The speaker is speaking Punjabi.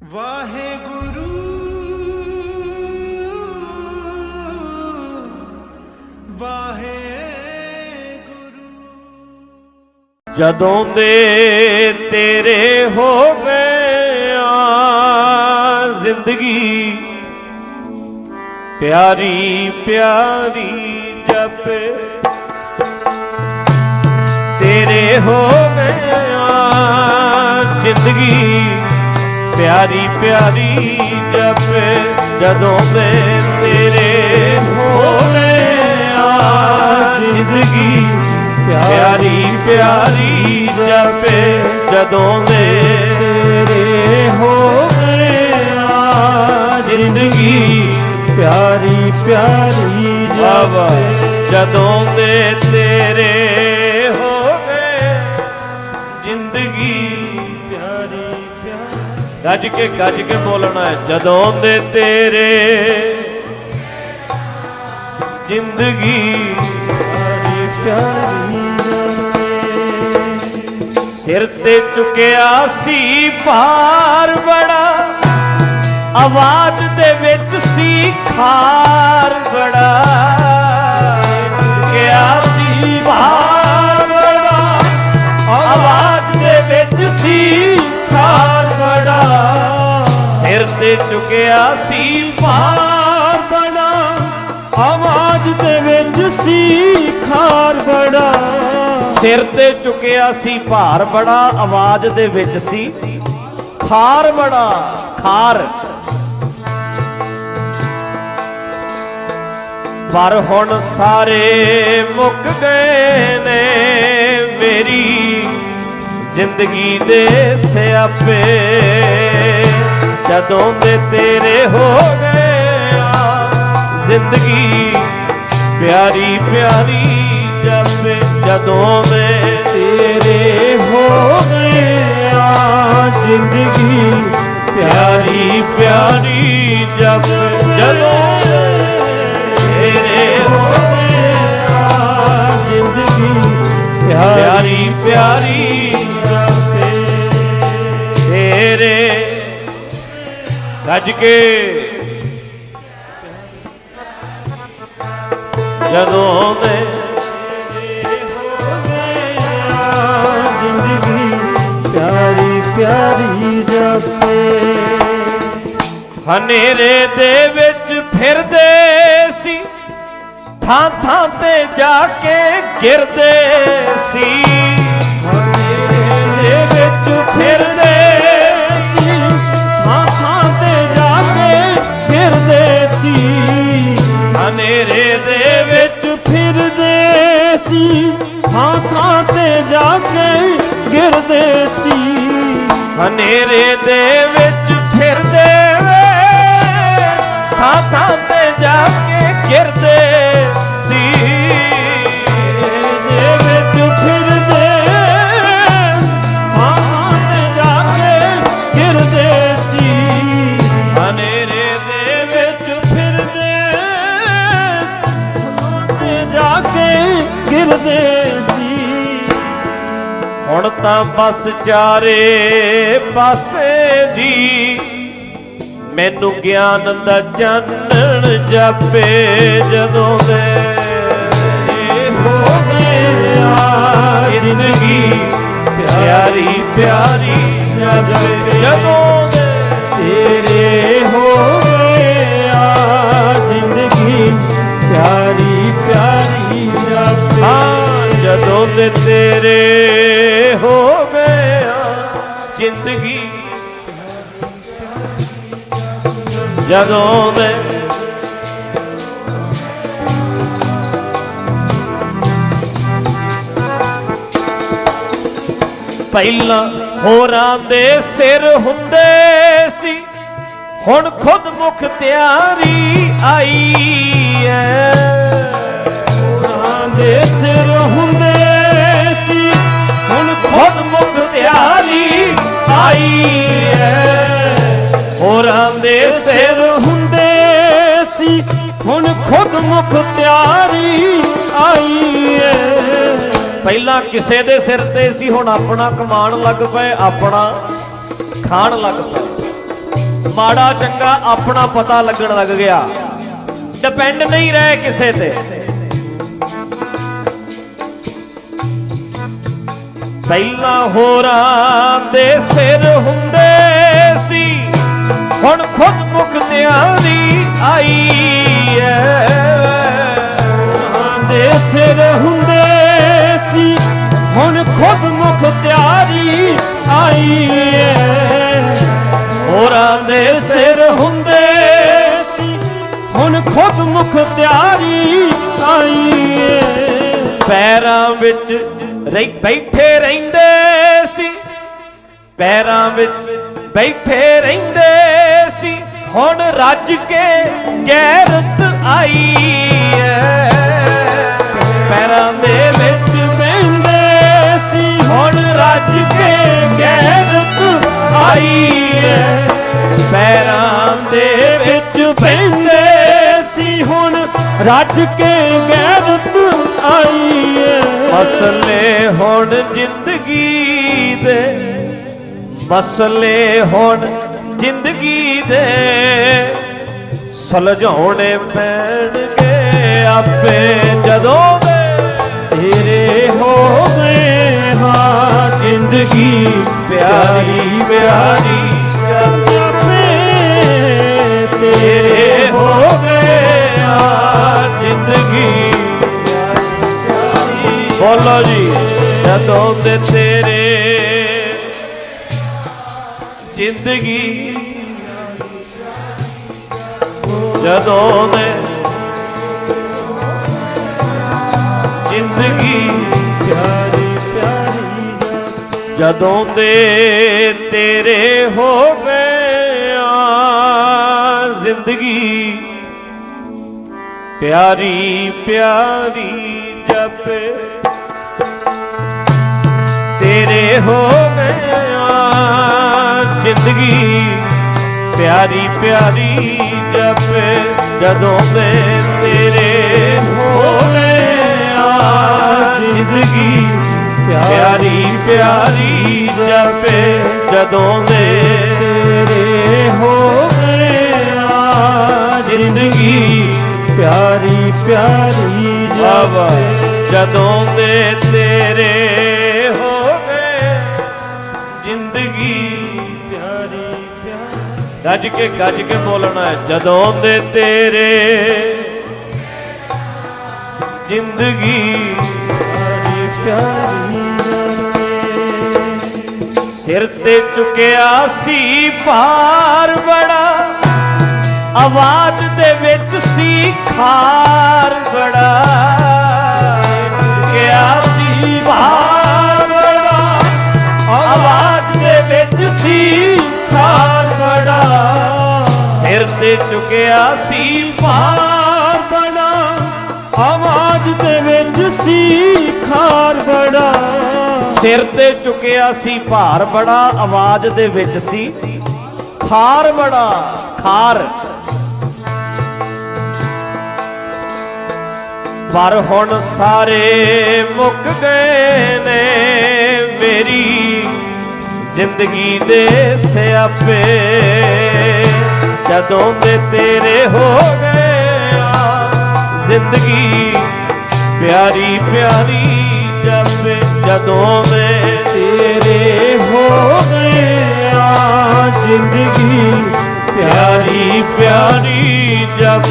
ਵਾਹਿਗੁਰੂ ਵਾਹਿਗੁਰੂ। ਜਦੋਂ ਦੇ ਤੇਰੇ ਹੋਵੇ ਆ ਜ਼ਿੰਦਗੀ, ਪਿਆਰੀ ਪਿਆਰੀ ਜਪੇ। ਤੇਰੇ ਹੋਵੇ ਆ ਜ਼ਿੰਦਗੀ ਪਿਆਰੀ ਪਿਆਰੀ ਜਪੇ, ਜਦੋਂ ਦੇ ਤੇਰੇ ਹੋ ਆ। ਜ਼ਿੰਦਗੀ ਪਿਆਰੀ ਪਿਆਰੀ ਜਪੇ, ਜਦੋਂ ਦੇ ਤੇਰੇ ਹੋ ਆ। ਜ਼ਿੰਦਗੀ ਪਿਆਰੀ ਪਿਆਰੀ ਜਪੇ, ਜਦੋਂ ਦੇ ਤੇਰੇ ਗੱਜ ਕੇ ਗੱਜ ਕੇ ਬੋਲਣਾ ਹੈ, ਜਦੋਂ ਦੇ ਤੇਰੇ ਜ਼ਿੰਦਗੀ ਪਿਆਰੀ ਪਿਆਰੀ ਸਿਰ ਤੇ ਚੁੱਕਿਆ ਸੀ ਭਾਰ ਬੜਾ, ਆਵਾਜ਼ ਦੇ ਵਿੱਚ ਸੀ ਖਾਰ ਬੜਾ। ਚੁੱਕਿਆ ਸੀ ਭਾਰ ਬੜਾ, ਆਵਾਜ਼ ਦੇ ਵਿੱਚ ਸੀ ਸਿਰ ਤੇ ਚੁੱਕਿਆ ਸੀ ਭਾਰ ਬੜਾ ਆਵਾਜ਼ ਦੇ ਵਿੱਚ ਸੀ ਖਾਰ ਬੜਾ ਸਿਰ ਤੇ ਚੁੱਕਿਆ ਸੀ ਭਾਰ ਬੜਾ ਆਵਾਜ਼ ਦੇ ਵਿੱਚ ਸੀ ਖਾਰ ਬੜਾ ਖਾਰ। ਪਰ ਹੁਣ ਸਾਰੇ ਮੁੱਕ ਗਏ ਨੇ ਮੇਰੀ ਜ਼ਿੰਦਗੀ ਦੇ ਸਿਆਪੇ। ਜਦੋਂ ਦੇ ਤੇਰੇ ਹੋ ਗਿਆ ਜ਼ਿੰਦਗੀ ਪਿਆਰੀ ਪਿਆਰੀ ਜਪੇ ਜਦੋਂ ਦੇ ਤੇਰੇ ਹੋ ਗਏ ਜ਼ਿੰਦਗੀ ਪਿਆਰੀ ਪਿਆਰੀ ਜਪੇ ਜਦੋਂ ਤੇਰੇ ਹੋ ਗਏ ਜ਼ਿੰਦਗੀ ਪਿਆਰੀ ਪਿਆਰੀ ਗੱਜ ਕੇ। ਜਦੋਂ ਮੈਂ ਪਿਆਰੀ ਪਿਆਰੀ ਜਪੇ ਹਨੇਰੇ ਦੇ ਵਿੱਚ ਫਿਰਦੇ ਸੀ, ਥਾਂ ਥਾਂ ਤੇ ਜਾ ਕੇ ਗਿਰਦੇ ਸੀ। ਸੀ ਥਾਂ ਥਾਂ ਤੇ ਜਾ ਕੇ ਗਿਰਦੇ ਸੀ। ਹਨੇਰੇ ਦੇ ਵਿੱਚ ਫਿਰਦੇ ਵੇ ਥਾਂ ਥਾਂ ਤੇ ਜਾ ਕੇ ਗਿਰਦੇ ਤਾਂ ਬਸ ਚਾਰੇ ਪਾਸੇ ਦੀ। ਮੈਨੂੰ ਗਿਆਨ ਦਾ ਚਾਨਣ ਜਾਪੇ ਜਦੋਂ ਦੇ ਹੋ ਗਏ ਜ਼ਿੰਦਗੀ, ਪਿਆਰੀ ਪਿਆਰੀ ਜਾਪੇ। ਜਦੋਂ ਦੇ ਤੇਰੇ ਹੋ ਗਏ ਜ਼ਿੰਦਗੀ, ਪਿਆਰੀ ਪਿਆਰੀ ਜਾਪੇ। ਜਦੋਂ ਦੇ ਤੇਰੇ ਜਦੋਂ ਦੇ ਪਹਿਲਾਂ ਹੋਰਾਂ ਦੇ ਸਿਰ ਹੁੰਦੇ ਸੀ, ਹੁਣ ਖੁਦ ਮੁਖ ਤਿਆਰੀ ਆਈ ਐ। ਹੋਰਾਂ ਦੇ ਸਿਰ ਹੁੰਦੇ ਸੀ, ਹੁਣ ਖੁਦ ਮੁਖ ਤਿਆਰੀ ਆਈ ਖੁਦ ਮੁਖ ਤਿਆਰੀ ਆਈ ਏ। ਪਹਿਲਾਂ ਕਿਸੇ ਦੇ ਸਿਰ ਤੇ ਸੀ, ਹੁਣ ਆਪਣਾ ਕਮਾਣ ਲੱਗ ਪਏ, ਆਪਣਾ ਖਾਣ ਲੱਗ ਪਏ। ਮਾੜਾ ਚੰਗਾ ਆਪਣਾ ਪਤਾ ਲੱਗਣ ਲੱਗ ਗਿਆ। ਡਿਪੈਂਡ ਨਹੀਂ ਰਹੇ ਕਿਸੇ ਤੇ। ਪਹਿਲਾਂ ਹੋਰਾਂ ਦੇ ਸਿਰ ਹੁੰਦੇ ਸੀ, ਹੁਣ ਖੁਦ ਮੁਖ ਤਿਆਰੀ ਆਈ ਐ ਸਿਰ ਹੁੰਦੇ ਸੀ। ਹੁਣ ਖੁਦ ਮੁਖ ਤਿਆਰੀ ਆਈ ਏ। ਹੋਰਾਂ ਦੇ ਸਿਰ ਹੁੰਦੇ ਸੀ। ਹੁਣ ਖੁਦ ਮੁਖ ਤਿਆਰੀ ਆਈ ਏ। ਪੈਰਾਂ ਵਿੱਚ ਰਹਿ ਬੈਠੇ ਰਹਿੰਦੇ ਸੀ। ਪੈਰਾਂ ਵਿੱਚ ਬੈਠੇ ਰਹਿੰਦੇ ਸੀ। ਹੁਣ ਰੱਜ ਕੇ ਗੈਰਤ ਆਈ ਐ ਗੈਰਤ ਐ ਪੈਰਾਂ ਦੇ ਵਿੱਚ ਪੈਂਦੇ ਸੀ ਹੁਣ ਰੱਜ ਕੇ ਗੈਰਤ ਆਈ ਏ ਮਸਲੇ ਹੁਣ ਜ਼ਿੰਦਗੀ ਦੇ ਮਸਲੇ ਹੁਣ ਜ਼ਿੰਦਗੀ ਦੇ। ਸੁਲਝਾਉਣੇ ਪੈਣਗੇ ਆਪੇ ਜਦੋਂ ਜ਼ਿੰਦਗੀ ਪਿਆਰੀ ਪਿਆਰੀ ਆਪੇ ਤੇਰੇ ਤੇਰੇ ਹੋ ਗਏ ਆ ਜ਼ਿੰਦਗੀ। ਬੋਲੋ ਜੀ, ਜਦੋਂ ਦੇ ਤੇਰੇ ਜ਼ਿੰਦਗੀ ਜਦੋਂ ਦੇ ਜ਼ਿੰਦਗੀ ਪਿਆਰੀ ਜਦੋਂ ਦੇ ਤੇਰੇ ਹੋ ਗਏ ਆ ਜ਼ਿੰਦਗੀ, ਪਿਆਰੀ ਪਿਆਰੀ ਜਪ। ਤੇਰੇ ਹੋ ਆ ਜ਼ਿੰਦਗੀ, ਪਿਆਰੀ ਪਿਆਰੀ ਜਪ। ਜਦੋਂ ਦੇ ਤੇਰੇ ਹੋਵੇ ਆ ਜ਼ਿੰਦਗੀ ਪਿਆਰੀ ਪਿਆਰੀ ਜਪੇ ਜਦੋਂ ਦੇ ਤੇਰੇ ਹੋ ਗਏ ਆ ਜ਼ਿੰਦਗੀ ਪਿਆਰੀ ਪਿਆਰੀ ਬਾਬਾ ਜਦੋਂ ਦੇ ਤੇਰੇ ਹੋ ਗਏ। ਜ਼ਿੰਦਗੀ ਪਿਆਰੀ ਪਿਆਰੀ। ਗੱਜ ਕੇ ਗੱਜ ਕੇ ਬੋਲਣਾ ਹੈ, ਜਦੋਂ ਦੇ ਤੇਰੇ ਜ਼ਿੰਦਗੀ ਪਿਆਰੀ ਪਿਆਰੀ। ਸਿਰ ਤੇ ਚੁੱਕਿਆ ਸੀ ਭਾਰ ਬੜਾ, ਆਵਾਜ਼ ਦੇ ਵਿੱਚ ਸੀ ਖਾਰ ਬੜਾ। ਚੁੱਕਿਆ ਸੀ ਭਾਰ ਬੜਾ, ਆਵਾਜ਼ ਦੇ ਵਿੱਚ ਸੀ ਖਾਰ ਬੜਾ। ਸਿਰ ਤੇ ਚੁੱਕਿਆ ਸੀ ਭਾਰ ਬੜਾ, ਆਵਾਜ਼ ਦੇ ਵਿੱਚ ਸੀ ਖਾਰ ਬੜਾ। ਸਿਰ ਤੇ ਚੁੱਕਿਆ ਸੀ ਭਾਰ ਬੜਾ, ਆਵਾਜ਼ ਦੇ ਵਿੱਚ ਸੀ, ਖਾਰ ਬੜਾ, ਖਾਰ। ਪਰ ਹੁਣ ਸਾਰੇ ਮੁੱਕ ਗਏ ਨੇ ਮੇਰੀ ਜ਼ਿੰਦਗੀ ਦੇ ਸਿਆਪੇ। ਜਦੋਂ ਦੇ ਤੇਰੇ ਹੋ ਗਏ ਆ ਜ਼ਿੰਦਗੀ, ਪਿਆਰੀ ਪਿਆਰੀ ਜਦੋਂ ਮੈਂ ਤੇਰੇ ਹੋ ਗਏ ਜ਼ਿੰਦਗੀ ਪਿਆਰੀ ਪਿਆਰੀ ਜਬ